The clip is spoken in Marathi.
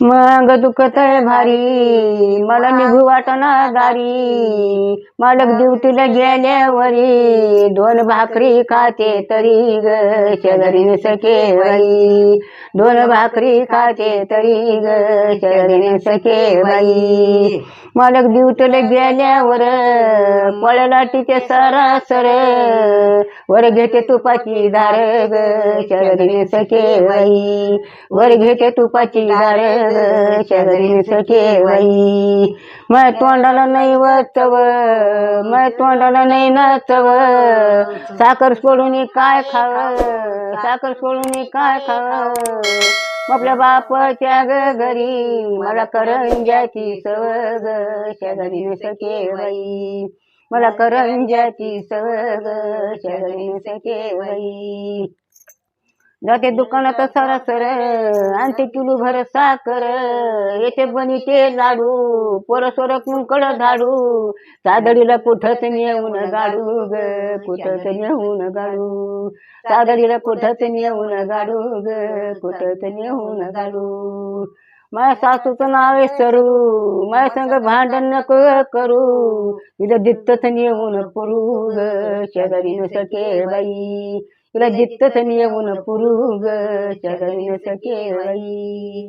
मग दुखत भारी. मला निघू वाटना दारी मालक ड्युटीला गेल्यावरी दोन भाकरी खाते तरी ग शेजारी सखे बाई. दोन भाकरी खाते तरी ग शेजारी सखे बाई. मालक ड्युटीला गेल्यावर पळला तिथे सरासर वर घेते तुपाची दार ग शेजारी सखे बाई. वर घेते तुपाची दार ग शेजारी मग तोंडाला नाही वचव मग तोंडाला नाही नाचव साखर सोडून काय खाव साखर सोडून काय खाव आपल्या बापाच्या ग घरी मला करंजाची सवग ग शेजारी सखे मला करंजाची सवग ग शेजारी सखे जाते दुकानात सरासर आणते किलो भर साखर येते बनीचे लाडू पोरसोर कुंकड धाडू सादडीला कुठंच नेऊन गाडू ग कुठंच नेऊन गाडू सादडीला कुठंच नेऊन गाडू ग कुठंच नेऊन गाडू. माझ्या सासूचं नाव आहे सरू. माझ्या संग भांडण नको करू. तिला दित्तच येऊन पुरू ग शेजारी न सके बाई. तिला जित्तच येऊन पुरू ग शेजारी न सके बाई.